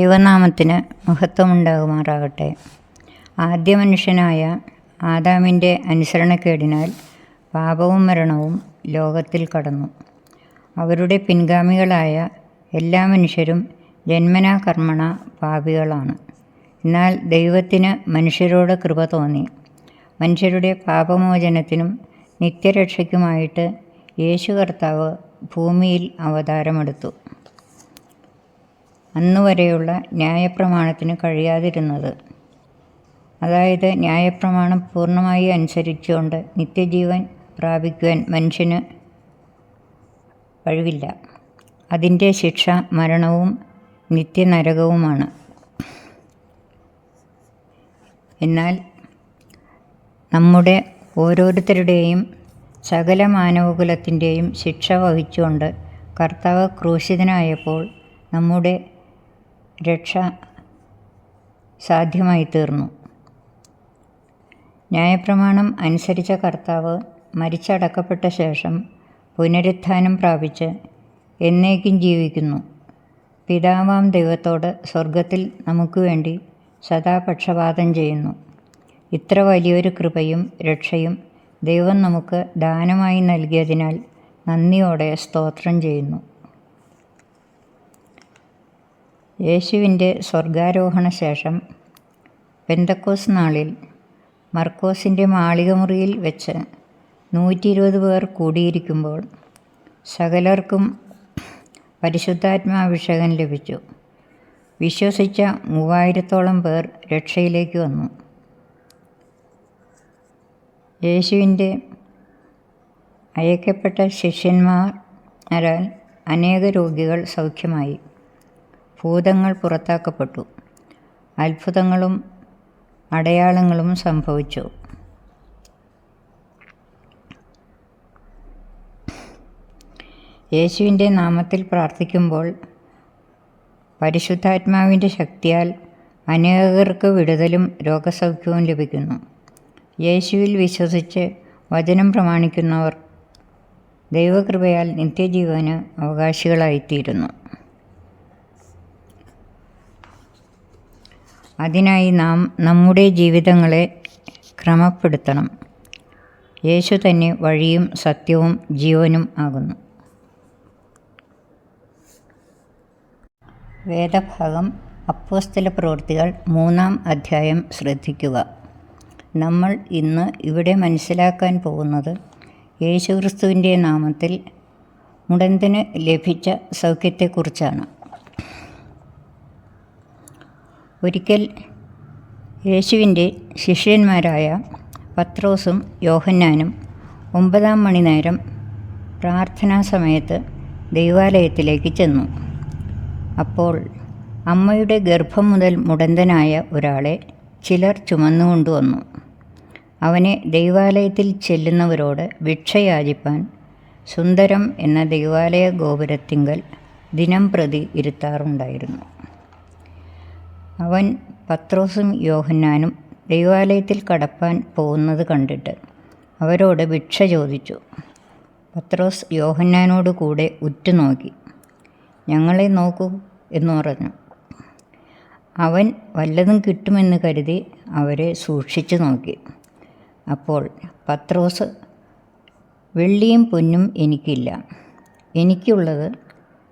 ദൈവനാമത്തിന് മഹത്വമുണ്ടാകുമാറാകട്ടെ. ആദ്യ മനുഷ്യനായ ആദാമിന്റെ അനുസരണക്കേടിനാൽ പാപവും മരണവും ലോകത്തിൽ കടന്നു. അവരുടെ പിൻഗാമികളായ എല്ലാ മനുഷ്യരും ജന്മനാ കർമ്മണ പാപികളാണ്. എന്നാൽ ദൈവത്തിന് മനുഷ്യരോട് കൃപ തോന്നി. മനുഷ്യരുടെ പാപമോചനത്തിനും നിത്യരക്ഷയ്ക്കുമായിട്ട് യേശു കർത്താവ് ഭൂമിയിൽ അവതാരമെടുത്തു. അന്നുവരെയുള്ള ന്യായപ്രമാണത്തിന് കഴിയാതിരുന്നത്. അതായത് ന്യായപ്രമാണം പൂർണമായി അനുസരിച്ചുകൊണ്ട് നിത്യജീവൻ പ്രാപിക്കുവാൻ മനുഷ്യന് കഴിവില്ല അതിന്റെ ശിക്ഷ മരണവും നിത്യനരകവുമാണ്. എന്നാൽ നമ്മുടെ ഓരോരുത്തരുടെയും സകല മാനവകുലത്തിന്റെയും ശിക്ഷ വഹിച്ചുകൊണ്ട് കർത്താവ് ക്രൂശിതനായപ്പോൾ നമ്മുടെ രക്ഷ സാധ്യമായി തീർന്നു ന്യായപ്രമാണം അനുസരിച്ച കർത്താവ് മരിച്ചടക്കപ്പെട്ട ശേഷം പുനരുത്ഥാനം പ്രാപിച്ച് എന്നേക്കും ജീവിക്കുന്നു. പിതാവാം ദൈവത്തോട് സ്വർഗത്തിൽ നമുക്ക് വേണ്ടി സദാ പക്ഷപാതം ചെയ്യുന്നു. ഇത്ര വലിയൊരു കൃപയും രക്ഷയും ദൈവം നമുക്ക് ദാനമായി നൽകിയതിനാൽ നന്ദിയോടെ സ്തോത്രം ചെയ്യുന്നു. യേശുവിന്റെ സ്വർഗാരോഹണ ശേഷം പെന്തക്കോസ് നാളിൽ മർക്കോസിന്റെ മാളികമുറിയിൽ വെച്ച് നൂറ്റി ഇരുപത് പേർ കൂടിയിരിക്കുമ്പോൾ സകലർക്കും പരിശുദ്ധാത്മാഭിഷേകം ലഭിച്ചു. വിശ്വസിച്ച മൂവായിരത്തോളം പേർ രക്ഷയിലേക്ക് വന്നു. യേശുവിന്റെ അയക്കപ്പെട്ട ശിഷ്യന്മാരാൽ അനേക രോഗികൾ സൗഖ്യമായി. ഭൂതങ്ങൾ പുറത്താക്കപ്പെട്ടു. അത്ഭുതങ്ങളും അടയാളങ്ങളും സംഭവിച്ചു. യേശുവിന്റെ നാമത്തിൽ പ്രാർത്ഥിക്കുമ്പോൾ പരിശുദ്ധാത്മാവിന്റെ ശക്തിയാൽ അനേകർക്ക് വിടുതലും രോഗസൗഖ്യവും ലഭിക്കുന്നു. യേശുവിൽ വിശ്വസിച്ച് വചനം പ്രമാണിക്കുന്നവർ ദൈവകൃപയാൽ നിത്യജീവന് അവകാശികളായിത്തീരുന്നു. അതിനായി നാം നമ്മുടെ ജീവിതങ്ങളെ ക്രമപ്പെടുത്തണം. യേശു തന്നെ വഴിയും സത്യവും ജീവനും ആകുന്നു. വേദഭാഗം അപ്പോസ്തല പ്രവൃത്തികൾ മൂന്നാം അധ്യായം ശ്രദ്ധിക്കുക. നമ്മൾ ഇന്ന് ഇവിടെ മനസ്സിലാക്കാൻ പോകുന്നത് യേശുക്രിസ്തുവിന്റെ നാമത്തിൽ മുടന്തിന് ലഭിച്ച സൗഖ്യത്തെക്കുറിച്ചാണ്. ഒരിക്കൽ യേശുവിന്റെ ശിഷ്യന്മാരായ പത്രോസും യോഹന്നാനും ഒമ്പതാം മണി നേരം പ്രാർത്ഥനാ സമയത്ത് ദൈവാലയത്തിലേക്ക് ചെന്നു. അപ്പോൾ അമ്മയുടെ ഗർഭം മുതൽ മുടന്തനായ ഒരാളെ ചിലർ ചുമന്നുകൊണ്ടുവന്നു അവനെ ദൈവാലയത്തിൽ ചെല്ലുന്നവരോട് ഭിക്ഷയാചിപ്പാൻ സുന്ദരം എന്ന ദൈവാലയ ഗോപുരത്തിങ്കൽ ദിനം പ്രതി ഇരുത്താറുണ്ടായിരുന്നു. അവൻ പത്രോസും യോഹന്നാനും ദൈവാലയത്തിൽ കടപ്പാൻ പോകുന്നത് കണ്ടിട്ട് അവരോട് ഭിക്ഷ ചോദിച്ചു. പത്രോസ് യോഹന്നാനോട് കൂടെ ഉറ്റുനോക്കി. ഞങ്ങളെ നോക്കൂ എന്ന് പറഞ്ഞു. അവൻ വല്ലതും കിട്ടുമെന്ന് കരുതി അവരെ സൂക്ഷിച്ചു നോക്കി. അപ്പോൾ പത്രോസ് വെള്ളിയും പൊന്നും എനിക്കില്ല. എനിക്കുള്ളത്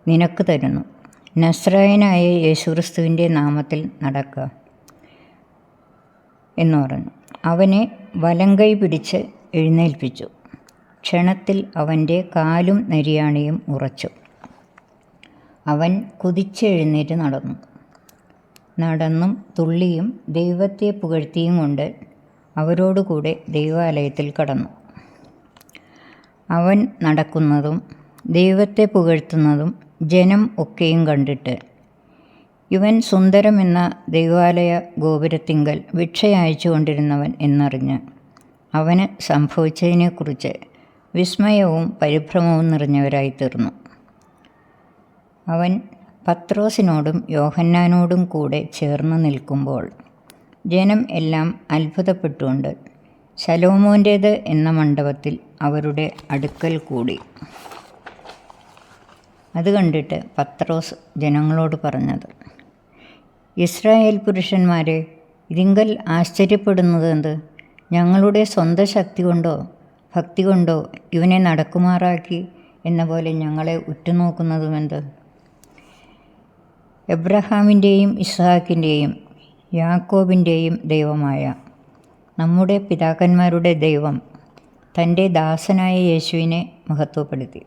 നിനക്ക് തരുന്നു. നസ്രായനായ യേശുക്രിസ്തുവിന്റെ നാമത്തിൽ നടക്കുക എന്ന് പറഞ്ഞു അവനെ വലങ്കൈ പിടിച്ച് എഴുന്നേൽപ്പിച്ചു. ക്ഷണത്തിൽ അവന്റെ കാലും നരിയാണിയും ഉറച്ചു. അവൻ കുതിച്ചെഴുന്നേറ്റ് നടന്നു. നടന്നും തുള്ളിയും ദൈവത്തെ പുകഴ്ത്തിയും കൊണ്ട് അവരോടുകൂടെ ദൈവാലയത്തിൽ കടന്നു. അവൻ നടക്കുന്നതും ദൈവത്തെ പുകഴ്ത്തുന്നതും ജനം ഒക്കെയും കണ്ടിട്ട്. ഇവൻ സുന്ദരമെന്ന ദൈവാലയ ഗോപുരത്തിങ്കൽ ഭിക്ഷയച്ചു കൊണ്ടിരുന്നവൻ എന്നറിഞ്ഞ്. അവന് സംഭവിച്ചതിനെക്കുറിച്ച് വിസ്മയവും പരിഭ്രമവും നിറഞ്ഞവരായി തീർന്നു. അവൻ പത്രോസിനോടും യോഹന്നാനോടും കൂടെ ചേർന്ന് നിൽക്കുമ്പോൾ ജനം എല്ലാം അത്ഭുതപ്പെട്ടുകൊണ്ട് ശലോമോന്റേത് എന്ന മണ്ഡപത്തിൽ അവരുടെ അടുക്കൽ കൂടി. അത് കണ്ടിട്ട് പത്രോസ് ജനങ്ങളോട് പറഞ്ഞത് ഇസ്രായേൽ പുരുഷന്മാരെ ഇതിങ്കൽ ആശ്ചര്യപ്പെടുന്നതെന്ത് ഞങ്ങളുടെ സ്വന്തം ശക്തി കൊണ്ടോ ഭക്തി കൊണ്ടോ ഇവനെ നടക്കുമാറാക്കി എന്ന പോലെ ഞങ്ങളെ ഉറ്റുനോക്കുന്നതുമെന്ത് എബ്രഹാമിന്റെയും ഇസ്ഹാക്കിന്റെയും യാക്കോബിന്റെയും ദൈവമായ നമ്മുടെ പിതാക്കന്മാരുടെ ദൈവം തന്റെ ദാസനായ യേശുവിനെ മഹത്വപ്പെടുത്തി.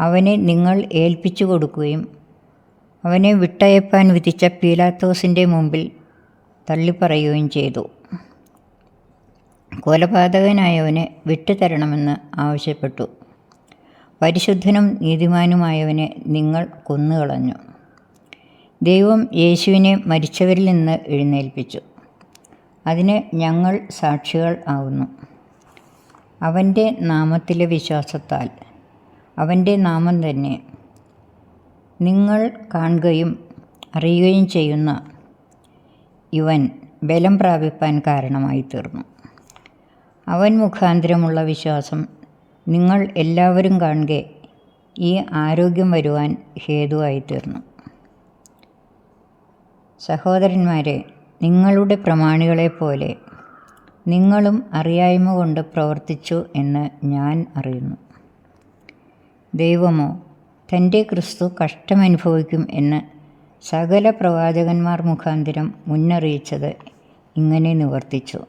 അവനെ നിങ്ങൾ ഏൽപ്പിച്ചു കൊടുക്കുകയും അവനെ വിട്ടയപ്പാൻ വിധിച്ച പീലാത്തോസിന്റെ മുമ്പിൽ തള്ളിപ്പറയുകയും ചെയ്തു. കൊലപാതകനായവനെ വിട്ടുതരണമെന്ന് ആവശ്യപ്പെട്ടു. പരിശുദ്ധനും നീതിമാനുമായവനെ നിങ്ങൾ കൊന്നുകളഞ്ഞു. ദൈവം യേശുവിനെ മരിച്ചവരിൽ നിന്ന് എഴുന്നേൽപ്പിച്ചു. അതിന് ഞങ്ങൾ സാക്ഷികൾ ആവുന്നു. അവന്റെ നാമത്തിലെ വിശ്വാസത്താൽ അവന്റെ നാമം തന്നെ. നിങ്ങൾ കാണുകയും അറിയുകയും ചെയ്യുന്ന ഇവൻ ബലം പ്രാപിപ്പാൻ കാരണമായി തീർന്നു. അവൻ മുഖാന്തരമുള്ള വിശ്വാസം നിങ്ങൾ എല്ലാവരും കാണുക ഈ ആരോഗ്യം വരുവാൻ ഹേതുവായി തീർന്നു. സഹോദരന്മാരെ നിങ്ങളുടെ പ്രമാണികളെപ്പോലെ നിങ്ങളും അറിയായ്മ കൊണ്ട് പ്രവർത്തിച്ചു എന്ന് ഞാൻ അറിയുന്നു. ദൈവമോ? തന്റെ ക്രിസ്തു കഷ്ടമനുഭവിക്കും എന്ന് സകല പ്രവാചകന്മാർ മുഖാന്തരം മുന്നറിയിച്ചത് ഇങ്ങനെ നിവർത്തിച്ചു.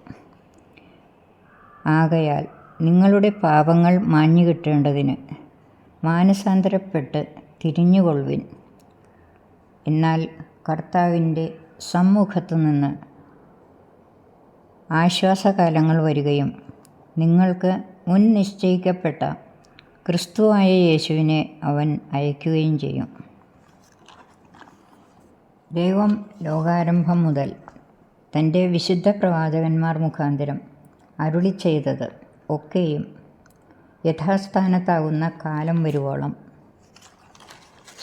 ആകയാൽ നിങ്ങളുടെ പാപങ്ങൾ മാഞ്ഞു കിട്ടേണ്ടതിന് മാനസാന്തരപ്പെട്ട് തിരിഞ്ഞുകൊള്ളുവിൻ. എന്നാൽ കർത്താവിന്റെ സമ്മുഖത്തു നിന്ന് ആശ്വാസകാലങ്ങൾ വരികയും നിങ്ങൾക്ക് മുൻ നിശ്ചയിക്കപ്പെട്ട ക്രിസ്തുവായ യേശുവിനെ അവൻ അയക്കുകയും ചെയ്യും. ദൈവം ലോകാരംഭം മുതൽ തന്റെ വിശുദ്ധ പ്രവാചകന്മാർ മുഖാന്തരം അരുളി ചെയ്തത് ഒക്കെയും യഥാസ്ഥാനത്താകുന്ന കാലം വരുവോളം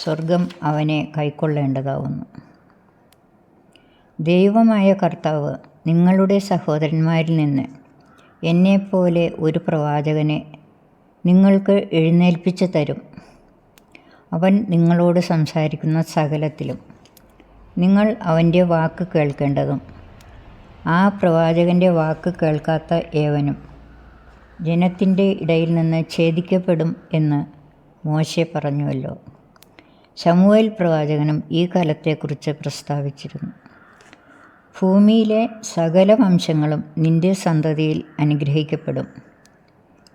സ്വർഗം അവനെ കൈക്കൊള്ളേണ്ടതാവുന്നു. ദൈവമായ കർത്താവ് നിങ്ങളുടെ സഹോദരന്മാരിൽ നിന്ന് എന്നെപ്പോലെ ഒരു പ്രവാചകനെ നിങ്ങൾക്ക് എഴുന്നേൽപ്പിച്ച് തരും. അവൻ നിങ്ങളോട് സംസാരിക്കുന്ന സകലത്തിലും. നിങ്ങൾ അവന്റെ വാക്ക് കേൾക്കേണ്ടതും ആ പ്രവാചകന്റെ വാക്ക് കേൾക്കാത്ത ഏവനും ജനത്തിന്റെ ഇടയിൽ നിന്ന് ഛേദിക്കപ്പെടും എന്ന് മോശെ പറഞ്ഞുവല്ലോ. ശമുവേൽ പ്രവാചകനും ഈ കാലത്തെക്കുറിച്ച് പ്രസ്താവിച്ചിരുന്നു. ഭൂമിയിലെ സകല വംശങ്ങളും നിന്റെ സന്തതിയിൽ അനുഗ്രഹിക്കപ്പെടും.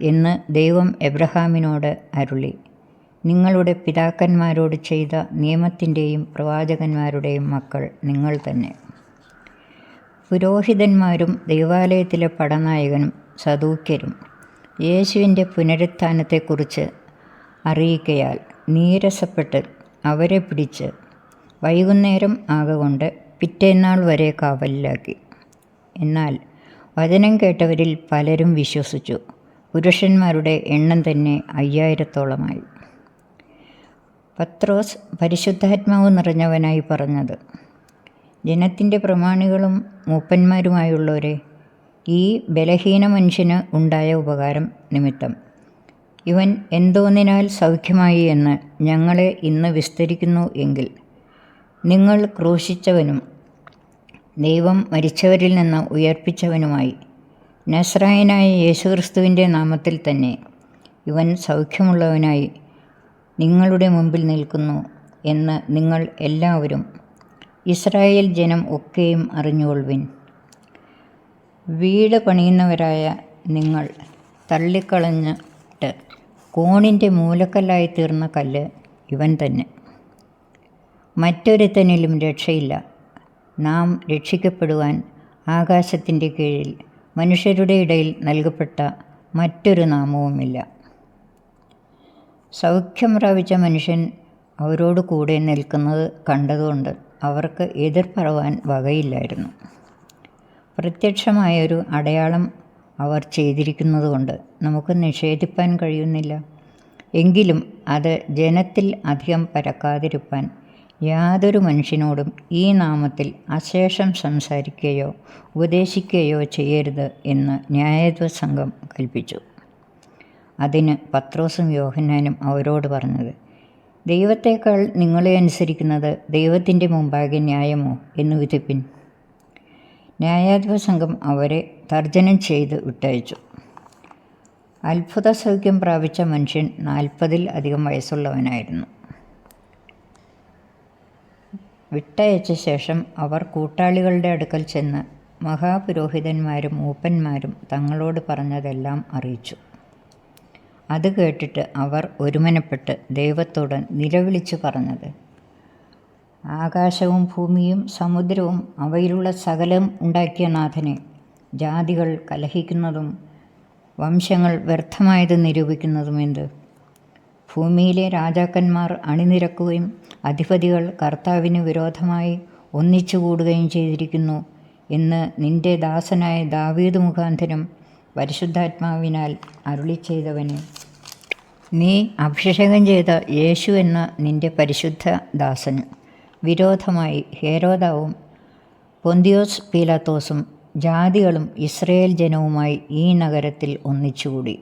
എന്ന് ദൈവം എബ്രഹാമിനോട് അരുളി. നിങ്ങളുടെ പിതാക്കന്മാരോട് ചെയ്ത നിയമത്തിന്റെയും പ്രവാചകന്മാരുടെയും മക്കൾ നിങ്ങൾ തന്നെ. പുരോഹിതന്മാരും ദൈവാലയത്തിലെ പടനായകനും സദൂക്യരും യേശുവിന്റെ പുനരുത്ഥാനത്തെക്കുറിച്ച് അറിയിക്കയാൽ നീരസപ്പെട്ട് അവരെ പിടിച്ച് വൈകുന്നേരം ആകൊണ്ട് പിറ്റേന്നാൾ വരെ കാവലിലാക്കി. എന്നാൽ വചനം കേട്ടവരിൽ പലരും വിശ്വസിച്ചു. പുരുഷന്മാരുടെ എണ്ണം തന്നെ അയ്യായിരത്തോളമായി. പത്രോസ് പരിശുദ്ധാത്മാവ് നിറഞ്ഞവനായി പറഞ്ഞത് ജനത്തിന്റെ പ്രമാണികളും മൂപ്പന്മാരുമായുള്ളവരെ ഈ ബലഹീന മനുഷ്യന് ഉണ്ടായ ഉപകാരം നിമിത്തം. ഇവൻ എന്തോന്നിനാൽ സൗഖ്യമായി എന്ന് ഞങ്ങളെ ഇന്ന് വിസ്തരിക്കുന്നു എങ്കിൽ നിങ്ങൾ ക്രൂശിച്ചവനും ദൈവം മരിച്ചവരിൽ നിന്ന് ഉയർപ്പിച്ചവനുമായി നസ്രായനായ യേശുക്രിസ്തുവിന്റെ നാമത്തിൽ തന്നെ ഇവൻ സൗഖ്യമുള്ളവനായി നിങ്ങളുടെ മുമ്പിൽ നിൽക്കുന്നു എന്ന് നിങ്ങൾ എല്ലാവരും ഇസ്രായേൽ ജനം ഒക്കെയും അറിഞ്ഞുകൊള്ളുവിൻ. വീട് പണിയുന്നവരായ നിങ്ങൾ തള്ളിക്കളഞ്ഞിട്ട് കോണിന്റെ മൂലക്കല്ലായി തീർന്ന കല്ല് ഇവൻ തന്നെ. മറ്റൊരുത്തനിലും രക്ഷയില്ല. നാം രക്ഷിക്കപ്പെടുവാൻ ആകാശത്തിന്റെ കീഴിൽ മനുഷ്യരുടെ ഇടയിൽ നൽകപ്പെട്ട മറ്റൊരു നാമവുമില്ല. സൗഖ്യം പ്രാപിച്ച മനുഷ്യൻ അവരോട് കൂടെ നിൽക്കുന്നത് കണ്ടതുകൊണ്ട് അവർക്ക് എതിർപ്പറവാൻ വകയില്ലായിരുന്നു. പ്രത്യക്ഷമായൊരു അടയാളം അവർ ചെയ്തിരിക്കുന്നതുകൊണ്ട് നമുക്ക് നിഷേധിപ്പാൻ കഴിയുന്നില്ല. എങ്കിലും അത് ജനത്തിൽ അധികം പരക്കാതിരിപ്പാൻ യാതൊരു മനുഷ്യനോടും ഈ നാമത്തിൽ അശേഷം സംസാരിക്കുകയോ ഉപദേശിക്കുകയോ ചെയ്യരുത് എന്ന് ന്യായാധിപ സംഘം കൽപ്പിച്ചു. അതിന് പത്രോസും യോഹന്നാനും അവരോട് പറഞ്ഞത് ദൈവത്തേക്കാൾ നിങ്ങളെ അനുസരിക്കുന്നത് ദൈവത്തിന്റെ മുമ്പാകെ ന്യായമോ? എന്ന് വിധിപ്പിൻ. ന്യായാധിപ സംഘം അവരെ തർജനം ചെയ്ത് വിട്ടയച്ചു. അത്ഭുത സൗഖ്യം പ്രാപിച്ച മനുഷ്യൻ നാൽപ്പതിൽ അധികം വയസ്സുള്ളവനായിരുന്നു. വിട്ടയച്ച ശേഷം അവർ കൂട്ടാളികളുടെ അടുക്കൽ ചെന്ന് മഹാപുരോഹിതന്മാരും മൂപ്പന്മാരും തങ്ങളോട് പറഞ്ഞതെല്ലാം അറിയിച്ചു. അത് കേട്ടിട്ട് അവർ ഒരുമനപ്പെട്ട് ദൈവത്തോട് നിലവിളിച്ച് പറഞ്ഞത് ആകാശവും ഭൂമിയും സമുദ്രവും അവയിലുള്ള സകലം ഉണ്ടാക്കിയ നാഥനെ ജാതികൾ കലഹിക്കുന്നതും വംശങ്ങൾ വ്യർത്ഥമായത് നിരൂപിക്കുന്നതും എന്ത്? ഭൂമിയിലെ രാജാക്കന്മാർ അണിനിരക്കുകയും അധിപതികൾ കർത്താവിന് വിരോധമായി ഒന്നിച്ചുകൂടുകയും ചെയ്തിരിക്കുന്നു എന്ന് നിന്റെ ദാസനായ ദാവീദ് മുഖാന്തരം പരിശുദ്ധാത്മാവിനാൽ അരുളി ചെയ്തവനെ. നീ അഭിഷേകം ചെയ്ത യേശു എന്ന നിന്റെ പരിശുദ്ധ ദാസന് വിരോധമായി ഹേരോദാവും പൊന്തിയോസ് പീലാത്തോസും ജാതികളും ഇസ്രയേൽ ജനവുമായി ഈ നഗരത്തിൽ ഒന്നിച്ചുകൂടി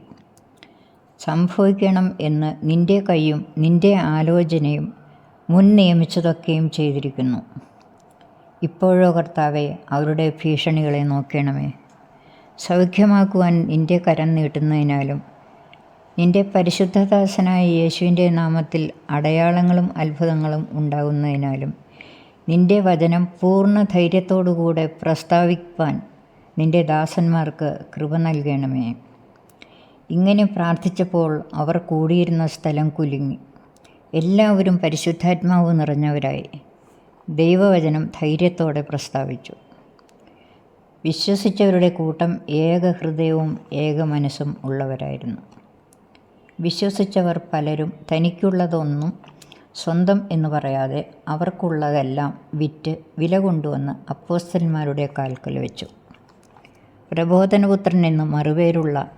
സംഭവിക്കണം എന്ന് നിന്റെ കൈയും നിന്റെ ആലോചനയും മുൻ നിയമിച്ചതൊക്കെയും ചെയ്തിരിക്കുന്നു. ഇപ്പോഴോ കർത്താവെ അവരുടെ ഭീഷണികളെ നോക്കണമേ. സൗഖ്യമാക്കുവാൻ നിന്റെ കരം നീട്ടുന്നതിനാലും നിന്റെ പരിശുദ്ധദാസനായ യേശുവിന്റെ നാമത്തിൽ അടയാളങ്ങളും അത്ഭുതങ്ങളും ഉണ്ടാകുന്നതിനാലും നിന്റെ വചനം പൂർണ ധൈര്യത്തോടുകൂടെ പ്രസ്താവിക്കുവാൻ നിന്റെ ദാസന്മാർക്ക് കൃപ നൽകണമേ. ഇങ്ങനെ പ്രാർത്ഥിച്ചപ്പോൾ അവർ കൂടിയിരുന്ന സ്ഥലം കുലുങ്ങി. എല്ലാവരും പരിശുദ്ധാത്മാവ് നിറഞ്ഞവരായി. ദൈവവചനം ധൈര്യത്തോടെ പ്രസ്താവിച്ചു. വിശ്വസിച്ചവരുടെ കൂട്ടം ഏക ഹൃദയവും ഏക മനസ്സും ഉള്ളവരായിരുന്നു. വിശ്വസിച്ചവർ പലരും തനിക്കുള്ളതൊന്നും സ്വന്തം എന്ന് പറയാതെ അവർക്കുള്ളതെല്ലാം വിറ്റ് വില കൊണ്ടുവന്ന് അപ്പോസ്തന്മാരുടെ കാൽക്കൽ വെച്ചു. പ്രബോധനപുത്രൻ എന്ന് മറുപേരുള്ള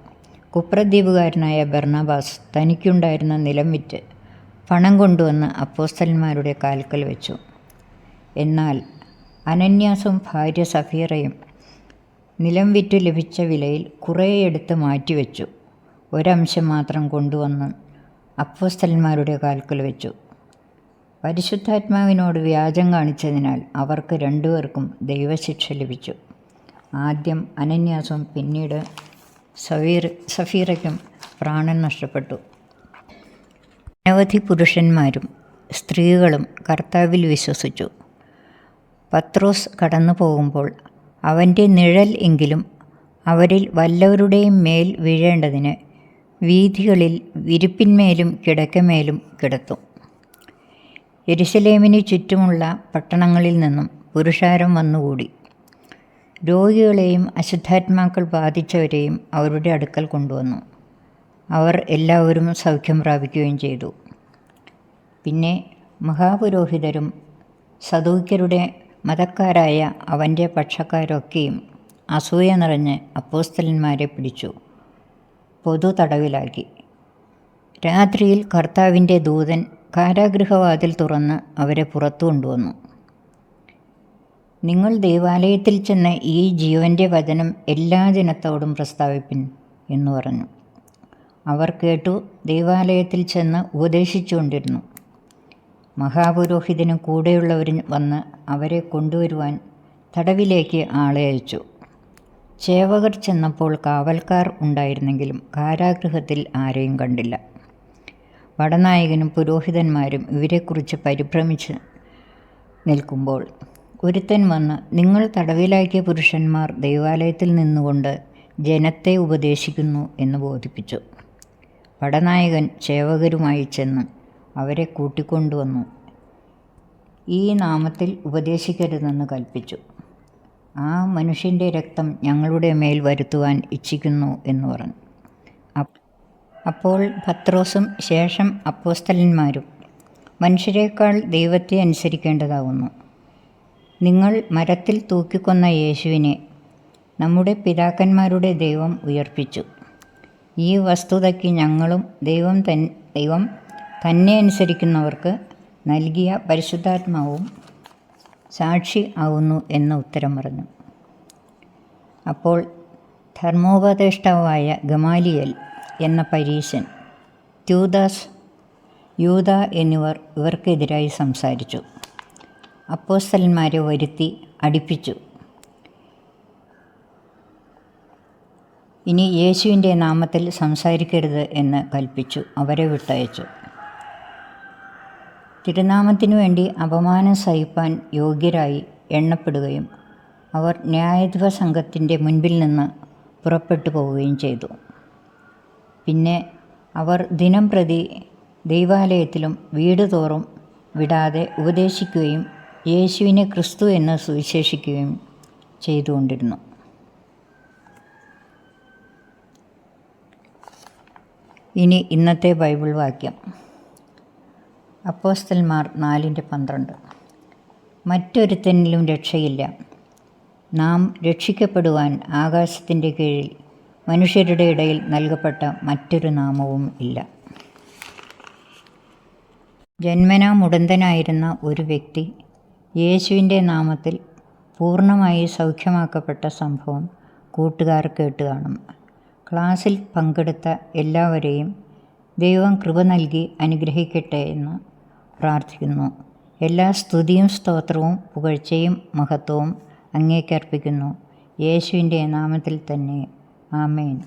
കുപ്രദ്വീപുകാരനായ ബർണബാസ് തനിക്കുണ്ടായിരുന്ന നിലം വിറ്റ് പണം കൊണ്ടുവന്ന് അപ്പോസ്തലന്മാരുടെ കാൽക്കൽ വെച്ചു. എന്നാൽ അനന്യാസും ഭാര്യ സഫീറയും നിലം വിറ്റ് ലഭിച്ച വിലയിൽ കുറേ എടുത്ത് മാറ്റിവെച്ചു ഒരംശം മാത്രം കൊണ്ടുവന്ന് അപ്പോസ്തലന്മാരുടെ കാൽക്കൽ വെച്ചു. പരിശുദ്ധാത്മാവിനോട് വ്യാജം കാണിച്ചതിനാൽ അവർക്ക് രണ്ടുപേർക്കും ദൈവശിക്ഷ ലഭിച്ചു. ആദ്യം അനന്യാസും പിന്നീട് സഫീർ സഫീറയ്ക്കും പ്രാണൻ നഷ്ടപ്പെട്ടു. അനവധി പുരുഷന്മാരും സ്ത്രീകളും കർത്താവിൽ വിശ്വസിച്ചു. പത്രോസ് കടന്നു പോകുമ്പോൾ അവന്റെ നിഴൽ എങ്കിലും അവരിൽ വല്ലവരുടെയും മേൽ വീഴേണ്ടതിന് വീഥികളിൽ വിരിപ്പിന്മേലും കിടക്കമേലും കിടത്തും. എരുസലേമിന് ചുറ്റുമുള്ള പട്ടണങ്ങളിൽ നിന്നും പുരുഷാരം വന്നുകൂടി. രോഗികളെയും അശുദ്ധാത്മാക്കൾ ബാധിച്ചവരെയും അവരുടെ അടുക്കൽ കൊണ്ടുവന്നു. അവർ എല്ലാവരും സൗഖ്യം പ്രാപിക്കുകയും ചെയ്തു. പിന്നെ മഹാപുരോഹിതരും സദൂക്യരുടെ മതക്കാരായ അവന്റെ പക്ഷക്കാരൊക്കെയും അസൂയ നിറഞ്ഞ് അപ്പോസ്തലന്മാരെ പിടിച്ചു. പൊതു തടവിലാക്കി. രാത്രിയിൽ കർത്താവിന്റെ ദൂതൻ കാരാഗൃഹവാതിൽ തുറന്ന് അവരെ പുറത്തു കൊണ്ടുവന്നു. നിങ്ങൾ ദേവാലയത്തിൽ ചെന്ന് ഈ ജീവന്റെ വചനം എല്ലാ ജനത്തോടും പ്രസ്താവിപ്പിൻ എന്ന് പറഞ്ഞു. അവർ കേട്ടു ദേവാലയത്തിൽ ചെന്ന് ഉപദേശിച്ചുകൊണ്ടിരുന്നു. മഹാപുരോഹിതനും കൂടെയുള്ളവരും വന്ന് അവരെ കൊണ്ടുവരുവാൻ തടവിലേക്ക് ആളെ അയച്ചു. ചേവകർ ചെന്നപ്പോൾ കാവൽക്കാർ ഉണ്ടായിരുന്നെങ്കിലും കാരാഗൃഹത്തിൽ ആരെയും കണ്ടില്ല. വടനായകനും പുരോഹിതന്മാരും ഇവരെക്കുറിച്ച് പരിഭ്രമിച്ച് നിൽക്കുമ്പോൾ ഒരുത്തൻ വന്ന് നിങ്ങൾ തടവിലാക്കിയ പുരുഷന്മാർ ദൈവാലയത്തിൽ നിന്നുകൊണ്ട് ജനത്തെ ഉപദേശിക്കുന്നു എന്ന് ബോധിപ്പിച്ചു. വടനായകൻ സേവകരുമായി ചെന്ന് അവരെ കൂട്ടിക്കൊണ്ടുവന്നു. ഈ നാമത്തിൽ ഉപദേശിക്കരുതെന്ന് കൽപ്പിച്ചു. ആ മനുഷ്യന്റെ രക്തം ഞങ്ങളുടെ മേൽ വരുത്തുവാൻ ഇച്ഛിക്കുന്നു എന്ന് പറഞ്ഞു. അപ്പോൾ പത്രോസും ശേഷം അപ്പോസ്തലന്മാരും മനുഷ്യരെക്കാൾ ദൈവത്തെ അനുസരിക്കേണ്ടതാകുന്നു നിങ്ങൾ മരത്തിൽ തൂക്കിക്കൊന്ന യേശുവിനെ നമ്മുടെ പിതാക്കന്മാരുടെ ദൈവം ഉയർപ്പിച്ചു. ഈ വസ്തുതയ്ക്ക് ഞങ്ങളും ദൈവം തൻ ദൈവം തന്നെ അനുസരിക്കുന്നവർക്ക് നൽകിയ പരിശുദ്ധാത്മാവും സാക്ഷി ആവുന്നു എന്ന് ഉത്തരം പറഞ്ഞു. അപ്പോൾ ധർമ്മോപദേഷ്ടാവായ ഗമാലിയൽ എന്ന പരീശൻ ട്യൂദാസ് യൂത എന്നിവർ ഇവർക്കെതിരായി സംസാരിച്ചു. അപ്പോസ്തലന്മാരെ വരുത്തി അടിപ്പിച്ചു. ഇനി യേശുവിന്റെ നാമത്തിൽ സംസാരിക്കരുത് എന്ന് കൽപ്പിച്ചു അവരെ വിട്ടയച്ചു. തിരുനാമത്തിനു വേണ്ടി അപമാനം സഹിപ്പാൻ യോഗ്യരായി എണ്ണപ്പെടുകയും അവർ ന്യായാധിപ സംഘത്തിന്റെ മുൻപിൽ നിന്ന് പുറപ്പെട്ടു പോവുകയും ചെയ്തു. പിന്നെ അവർ ദിനം പ്രതി ദൈവാലയത്തിലും വീട് തോറും വിടാതെ ഉപദേശിക്കുകയും യേശുവിനെ ക്രിസ്തു എന്ന് സുവിശേഷിക്കുകയും ചെയ്തുകൊണ്ടിരുന്നു. ഇനി ഇന്നത്തെ ബൈബിൾ വാക്യം. അപ്പോസ്തൽമാർ നാലിന്റെ പന്ത്രണ്ട്. മറ്റൊരുത്തനിലും രക്ഷയില്ല. നാം രക്ഷിക്കപ്പെടുവാൻ ആകാശത്തിന്റെ കീഴിൽ മനുഷ്യരുടെ ഇടയിൽ നൽകപ്പെട്ട മറ്റൊരു നാമവും ഇല്ല. ജന്മനാ മുടന്തനായിരുന്ന ഒരു വ്യക്തി യേശുവിന്റെ നാമത്തിൽ പൂർണമായി സൗഖ്യമാക്കപ്പെട്ട സംഭവം കൂട്ടുകാർ കേട്ട് കാണും. ക്ലാസ്സിൽ പങ്കെടുത്ത എല്ലാവരെയും ദൈവം കൃപ നൽകി അനുഗ്രഹിക്കട്ടെ എന്ന് പ്രാർത്ഥിക്കുന്നു. എല്ലാ സ്തുതിയും സ്തോത്രവും പുകഴ്ചയും മഹത്വവും അങ്ങേക്കർപ്പിക്കുന്നു. യേശുവിന്റെ നാമത്തിൽ തന്നെ. ആമേൻ.